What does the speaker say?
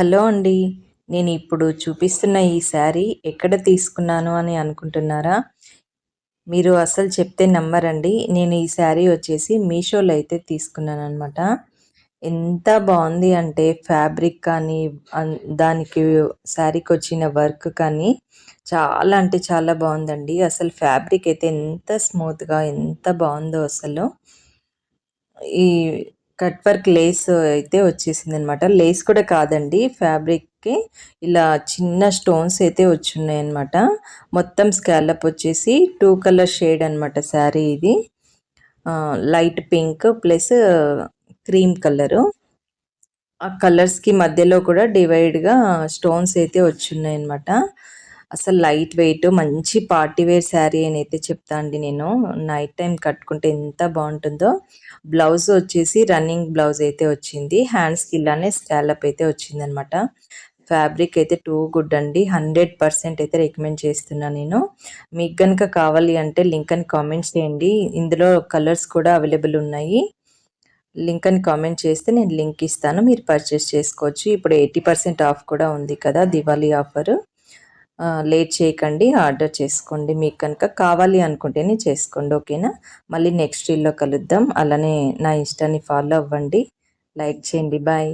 Hello అండి. నేను ఇప్పుడు చూపిస్తున్న ఈ శారీ ఎక్కడ తీసుకున్నాను అని అనుకుంటున్నారా? మీరు అసలు చెప్తే నమ్మరండి. నేను ఈ శారీ వచ్చేసి మీషోలో అయితే తీసుకున్నాను అనమాట ఎంత బాగుంది అంటే ఫ్యాబ్రిక్ కానీ దానికి శారీకి వచ్చిన వర్క్ కానీ చాలా అంటే చాలా బాగుందండి. అసలు ఫ్యాబ్రిక్ అయితే ఎంత స్మూత్గా ఎంత బాగుందో అసలు. ఈ కట్ వర్క్ లేస్ అయితే వచ్చేసింది అనమాట లేస్ కూడా కాదండి ఫ్యాబ్రిక్కి ఇలా చిన్న స్టోన్స్ అయితే వచ్చున్నాయి అనమాట మొత్తం స్కాలప్ వచ్చేసి టూ కలర్ షేడ్ అనమాట శారీ ఇది. Light pink plus cream colour. ఆ కలర్స్కి మధ్యలో కూడా డివైడ్గా స్టోన్స్ అయితే వచ్చున్నాయి అనమాట అసలు లైట్ వెయిట్ మంచి పార్టీ వేర్ శారీ అని అయితే చెప్తా అండి నేను. నైట్ టైం కట్టుకుంటే ఎంత బాగుంటుందో. బ్లౌజ్ వచ్చేసి రన్నింగ్ బ్లౌజ్ అయితే వచ్చింది. హ్యాండ్స్కి ఇలానే స్కాలప్ అయితే వచ్చింది అనమాట ఫ్యాబ్రిక్ అయితే టూ గుడ్ అండి. హండ్రెడ్ పర్సెంట్ అయితే రికమెండ్ చేస్తున్నాను నేను. మీకు కనుక కావాలి అంటే లింక్ అని కామెంట్స్ చేయండి. ఇందులో కలర్స్ కూడా అవైలబుల్ ఉన్నాయి. లింక్ అని కామెంట్ చేస్తే నేను లింక్ ఇస్తాను. మీరు పర్చేస్ చేసుకోవచ్చు. ఇప్పుడు ఎయిటీ పర్సెంట్ ఆఫ్ కూడా ఉంది కదా దివాళీ ఆఫర్. లేట్ చేయకండి ఆర్డర్ చేసుకోండి. మీకు కనుక కావాలి అనుకుంటేనే చేసుకోండి ఓకేనా? మళ్ళీ నెక్స్ట్ రీల్లో కలుద్దాం. అలానే నా ఇష్టాన్ని ఫాలో అవ్వండి. లైక్ చేయండి. బాయ్.